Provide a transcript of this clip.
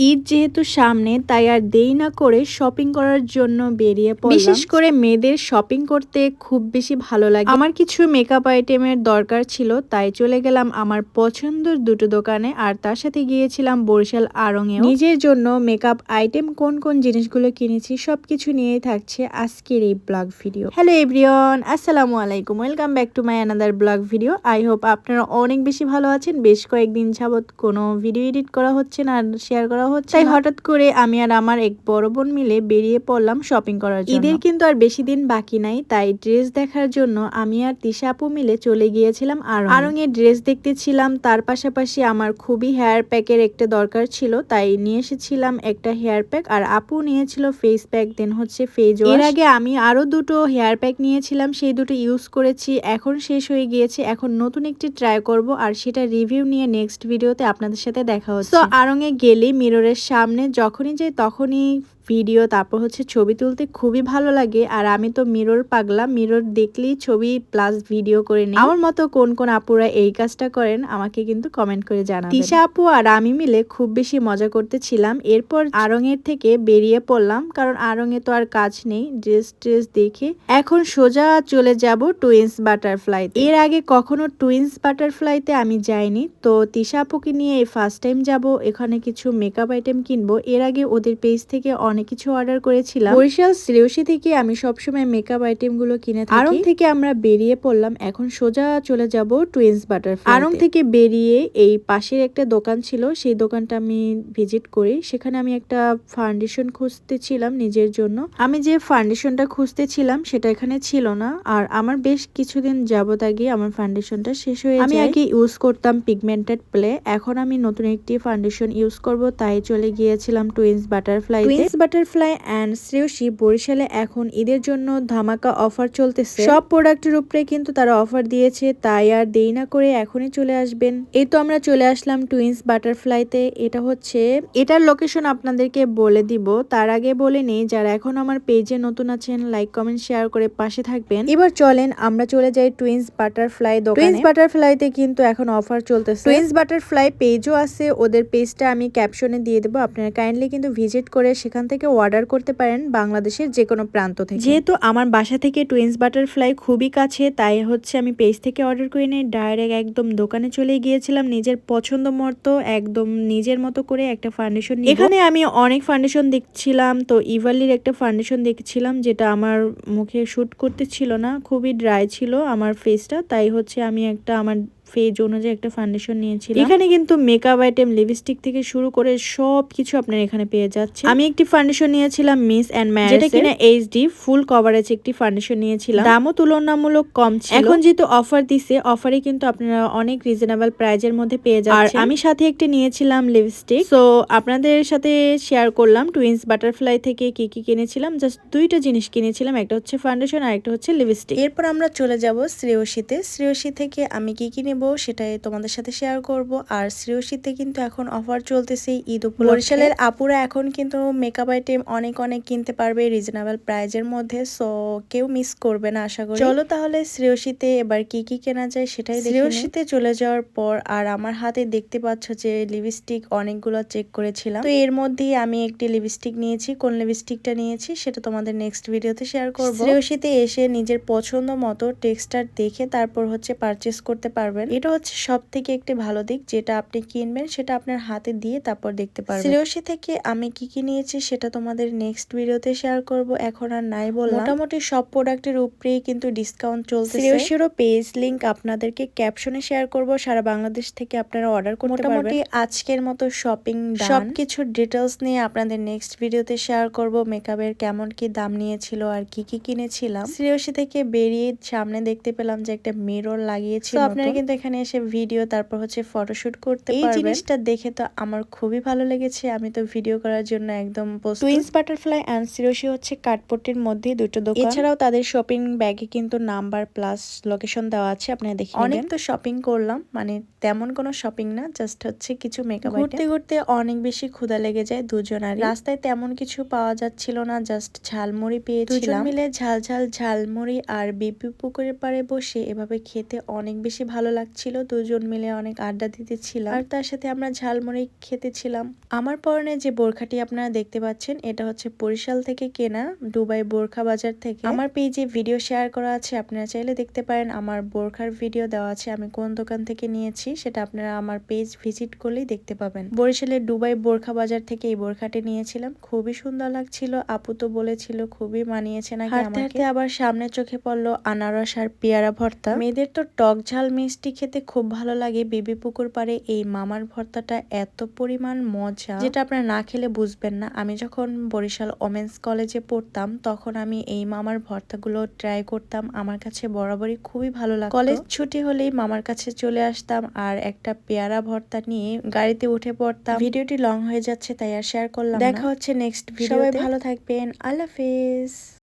ঈদ যেহেতু সামনে তাই আর দেরি না করে শপিং করার জন্য বেরিয়ে পড়লাম। বিশেষ করে মেয়েদের শপিং করতে খুব বেশি ভালো লাগে। আমার কিছু মেকআপ আইটেমের দরকার ছিল তাই চলে গেলাম আমার পছন্দের দুটো দোকানে আর তার সাথে গিয়েছিলাম বরিশাল আড়ংয়ে নিজের জন্য মেকআপ আইটেম কোন কোন জিনিসগুলো কিনেছি সবকিছু নিয়েই থাকছে আজকের এই ব্লগ ভিডিও হ্যালো এভরিওয়ান আসসালামু আলাইকুম welcome back to my another blog video I hope আপনারা অনেক বেশি ভালো আছেন বেশ কয়েকদিন যাবত কোনো ভিডিও এডিট করা হচ্ছে না আর শেয়ার করা হচ্ছে তাই হঠাৎ করে আমি আর আমার এক বড় বোন মিলে বেরিয়ে পড়লাম শপিং করার জন্য। ঈদের কিন্তু আর বেশি দিন বাকি নাই তাই ড্রেস দেখার জন্য আমি আর তিশা আপু মিলে চলে গিয়েছিলাম আর আরং এর ড্রেস দেখতেছিলাম তার পাশাপাশি আমার খুবই হেয়ার প্যাকের একটা দরকার ছিল তাই নিয়ে এসেছিলাম একটা হেয়ার প্যাক আর আপু নিয়েছিল ফেস প্যাক দেন হচ্ছে ফেজের আগে আমি আরও দুটো হেয়ার প্যাক নিয়েছিলাম সেই দুটো ইউজ করেছি এখন শেষ হয়ে গিয়েছে এখন নতুন একটি ট্রাই করব আর সেটা রিভিউ নিয়ে নেক্সট ভিডিওতে আপনাদের সাথে দেখা হচ্ছে। আরঙে গেলে মিররের সামনে যখনই যাই তখনই ভিডিও তারপর হচ্ছে ছবি তুলতে খুবই ভালো লাগে। আর আমি তো মিরর পাগলা মিরর দেখলেই ছবি প্লাস ভিডিও করে নিই। আমার মতো কোন কোন আপুরা এই কাজটা করেন, আমাকে কিন্তু কমেন্ট করে জানাবেন। তিশা আপু আর আমি মিলে খুব বেশি মজা করতেছিলাম। এরপর আরঙের থেকে বেরিয়ে পড়লাম, কারণ আরঙে তো আর কাজ নেই ড্রেস ট্রেস দেখে। এখন সোজা চলে যাব টুইন্স বাটারফ্লাই এর আগে কখনো টুইন্স বাটারফ্লাইতে আমি যাইনি। তো তিশা আপুকে নিয়ে ফার্স্ট টাইম যাব, এখানে কিছু মেকআপ আইটেম কিনবো। এর আগে ওদের পেজ থেকে অনেক কিছু অর্ডার করেছিলাম। বরিশাল শ্রেয়সী থেকে আমি সবসময় মেকআপ আইটেমগুলো কিনে থাকি। আরং থেকে আমরা বেরিয়ে পড়লাম এখন সোজা চলে যাব টুইন্স বাটারফ্লাই আরং থেকে বেরিয়ে এই পাশের একটা দোকান ছিল সেই দোকানটা আমি ভিজিট করি। সেখানে আমি একটা ফাউন্ডেশন খুঁজতেছিলাম নিজের জন্য। আমি যে ফাউন্ডেশনটা খুঁজতেছিলাম সেটা এখানে ছিল না। আর আমার বেশ কিছুদিন যাবত আগে আমার ফাউন্ডেশনটা শেষ হয়ে আমি আগে ইউজ করতাম পিগমেন্টেড প্লে এখন আমি নতুন একটি ফাউন্ডেশন ইউজ করব তাই চলে গিয়েছিলাম twins butterfly twins butterfly and Shreyashi বরিশালে এখন ঈদের জন্য ধামাকা অফার চলতেছে। সব প্রোডাক্টের উপরে কিন্তু তারা অফার দিয়েছে তাই আর দেরি না করে এখনই চলে আসবেন। এই তো আমরা চলে আসলাম টুইন্স বাটারফ্লাইতে। এটা হচ্ছে এটার লোকেশন আপনাদেরকে বলে দিব। তার আগে বলে নেই যারা এখন আমার পেজে নতুন আছেন লাইক কমেন্ট শেয়ার করে পাশে থাকবেন। এবার চলেন আমরা চলে যাই টুইন্স বাটারফ্লাই দোকানে। টুইন্স বাটারফ্লাইতে কিন্তু এখন অফার চলতেছে। টুইন্স বাটারফ্লাই পেজও আছে ওদের পেজটা আমি ক্যাপশনে দিয়ে দেবো। আপনারা কাইন্ডলি কিন্তু ভিজিট করে সেখান থেকে অর্ডার করতে পারেন বাংলাদেশের যে কোনো প্রান্ত থেকে। যেহেতু আমার বাসা থেকে টুইন্স বাটারফ্লাই খুবই কাছে তাই হচ্ছে আমি পেজ থেকে অর্ডার করে নিয়ে ডাইরেক্ট একদম দোকানে চলে গিয়েছিলাম। নিজের পছন্দ মতো একদম নিজের মতো করে একটা ফাউন্ডেশন এখানে আমি অনেক ফাউন্ডেশন দেখছিলাম তো ইভালির একটা ফাউন্ডেশন দেখছিলাম যেটা আমার মুখে শ্যুট করতে ছিল না খুবই ড্রাই ছিল আমার ফেসটা তাই হচ্ছে আমি একটা আমার ফেজ অনুযায়ী একটা ফাউন্ডেশন নিয়েছিলাম। এখানে কিন্তু মেকআপ আইটেম লিপস্টিক থেকে শুরু করে সব কিছু আপনার এখানে পেয়ে যাচ্ছে আমি একটি ফাউন্ডেশন নিয়েছিলাম মিস অ্যান্ড ম্যারেজ যেটা কিনা এইচডি ফুল কভারেজ একটি ফাউন্ডেশন নিয়েছিলাম। দামও তুলনামূলক কম ছিল। এখন যেহেতু অফার দিছে অফারে কিন্তু আপনারা অনেক রিজনেবল প্রাইজের মধ্যে পেয়ে যাচ্ছেন। আর আমি সাথে একটি নিয়েছিলাম লিপস্টিক সো আপনাদের সাথে শেয়ার করলাম টুইন্স বাটারফ্লাই থেকে কি কি কিনেছিলাম। জাস্ট দুইটা জিনিস কিনেছিলাম একটা হচ্ছে ফাউন্ডেশন আর একটা হচ্ছে লিপস্টিক এরপর আমরা চলে যাব শ্রেয়সীতে। শ্রেয়সী থেকে আমি কি কি নেব সেটাই তোমাদের সাথে শেয়ার করব। আর শ্রেয়সীতে কিন্তু এখন অফার চলতেছে ঈদ উপলক্ষে। বরিশালের আপুরা এখন কিন্তু মেকআপ আইটেম অনেক অনেক কিনতে পারবে রিজনেবল প্রাইজের মধ্যে সো কেউ মিস করবে না আশা করি। চলো তাহলে শ্রেয়সীতে এবার কি কি কেনা যায় সেটাই শ্রেয়সীতে চলে যাওয়ার পর আর আমার হাতে দেখতে পাচ্ছ যে লিপস্টিক অনেকগুলো চেক করেছিলাম। তো এর মধ্যেই আমি একটি লিপস্টিক নিয়েছি। কোন লিপস্টিকটা নিয়েছি সেটা তোমাদের নেক্সট ভিডিওতে শেয়ার করব। শ্রেয়সীতে এসে নিজের পছন্দ মতো টেক্সটার দেখে তারপর হচ্ছে পারচেস করতে পারবেন। এটা হচ্ছে সব থেকে একটি ভালো দিক যেটা আপনি কিনবেন সেটা আপনার হাতে দিয়ে তারপর দেখতে পারবেন। শ্রেয়সী থেকে আমি কি কি নিয়েছি সেটা তোমাদের নেক্সট ভিডিওতে শেয়ার করব এখন আর নাই বললাম। মোটামুটি সব প্রোডাক্টের উপরেই কিন্তু ডিসকাউন্ট চলছে শ্রেয়সীরও পেজ লিংক আপনাদেরকে ক্যাপশনে শেয়ার করব সারা বাংলাদেশ থেকে আপনারা অর্ডার করতে পারবেন। মোটামুটি আজকের মতো শপিং সব সবকিছু ডিটেলস নিয়ে আপনাদের নেক্সট ভিডিওতে শেয়ার করব মেকআপের কেমন কি দাম নিয়েছিল আর কি কি কিনেছিলাম। শ্রেয়সী থেকে বেরিয়ে সামনে দেখতে পেলাম যে একটা মিরর লাগিয়েছিল আপনারা কিন্তু এখানে এসে ভিডিও তারপর হচ্ছে ফটোশুট করতে এই জিনিসটা দেখে তো আমার খুবই ভালো লেগেছে। আমি তো ভিডিও করার জন্য একদম টুইন্স বাটারফ্লাই অ্যান্ড সিরোশি হচ্ছে কাঠপট্টির মধ্যে দুটো দোকান। এছাড়াও তাদের শপিং ব্যাগে কিন্তু নাম্বার প্লাস লোকেশন দেওয়া আছে আপনারা দেখে অনেক তো শপিং করলাম মানে তেমন কোনো শপিং না জাস্ট হচ্ছে কিছু মেকআপ ঘুরতে ঘুরতে অনেক বেশি ক্ষুধা লেগে যায় দুজনার রাস্তায় তেমন কিছু পাওয়া যাচ্ছিল না জাস্ট ঝালমুড়ি পেয়েছিলাম। মিলে ঝাল ঝাল ঝালমুড়ি আর বিপি পুকুরের পাড়ে বসে এভাবে খেতে অনেক বেশি ভালো লাগে লাগছিল দুজন মিলে অনেক আড্ডা দিতেছিলাম আর তার সাথে আমরা ঝালমুড়ি খেতেছিলাম আমার পরনে যে বোরখাটি আপনারা দেখতে পাচ্ছেন এটা হচ্ছে বরিশাল থেকে কেনা দুবাই বোরখা বাজার থেকে। আমার পেজে ভিডিও শেয়ার করা আছে আপনারা চাইলে দেখতে পারেন। আমার বোরখার ভিডিও দেওয়া আছে আমি কোন দোকান থেকে নিয়েছি সেটা আপনারা আমার পেজ ভিজিট করলেই দেখতে পাবেন। বরিশালের দুবাই বোরখা বাজার থেকে এই বোরখাটি নিয়েছিলাম। খুবই সুন্দর লাগছিল আপু তো বলেছিল খুবই মানিয়েছে নাকি আমাকে। আবার সামনে চোখে পড়ল আনারস আর পেয়ারা ভর্তা। মেয়েদের তো টক ঝাল মিষ্টি খেতে খুব ভালো লাগে। বিবি পুকুর পাড়ে এই মামার ভর্তাটা এত পরিমাণ মজা। যেটা আপনারা না খেলে বুঝবেন না। আমি যখন বরিশাল ওমেন্স কলেজে পড়তাম তখন আমি এই মামার ভর্তাগুলো ট্রাই করতাম। আমার কাছে বরাবরই খুবই ভালো লাগতো। কলেজ ছুটি হলেই মামার কাছে চলে আসতাম আর একটা পেয়ারা ভর্তা নিয়ে গাড়িতে উঠে পড়তাম। ভিডিওটি লং হয়ে যাচ্ছে তাই আর শেয়ার করলাম দেখা হচ্ছে নেক্সট ভিডিও সবাই ভালো থাকবেন। আল্লাহ হাফেজ।